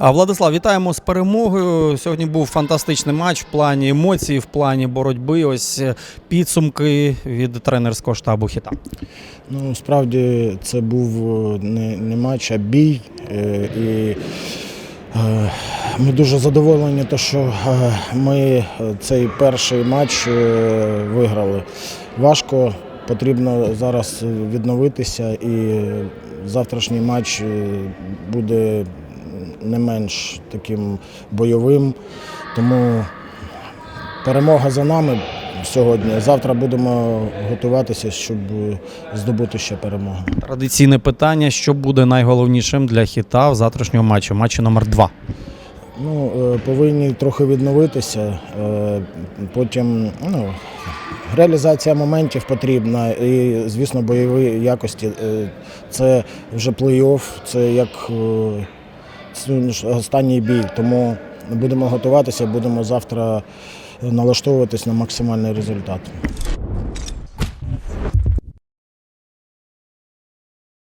Владислав, вітаємо з перемогою. Сьогодні був фантастичний матч в плані емоцій, в плані боротьби. Ось е, підсумки від тренерського штабу хіта. Ну, справді це був е, не, не матч, а бій. Е, І ми дуже задоволені, то, що ми цей перший матч виграли. Важко, потрібно зараз відновитися, і завтрашній матч буде не менш таким бойовим. Тому перемога за нами сьогодні. Завтра будемо готуватися, щоб здобути ще перемогу. Традиційне питання: що буде найголовнішим для хіта в завтрашньому матчі, матчі номер 2 Ну, е, повинні трохи відновитися. е, Потім ну, реалізація моментів потрібна і, звісно, бойові якості. Е, Це вже плей-офф, це як останній бій. Тому будемо готуватися, будемо завтра налаштовуватись на максимальний результат.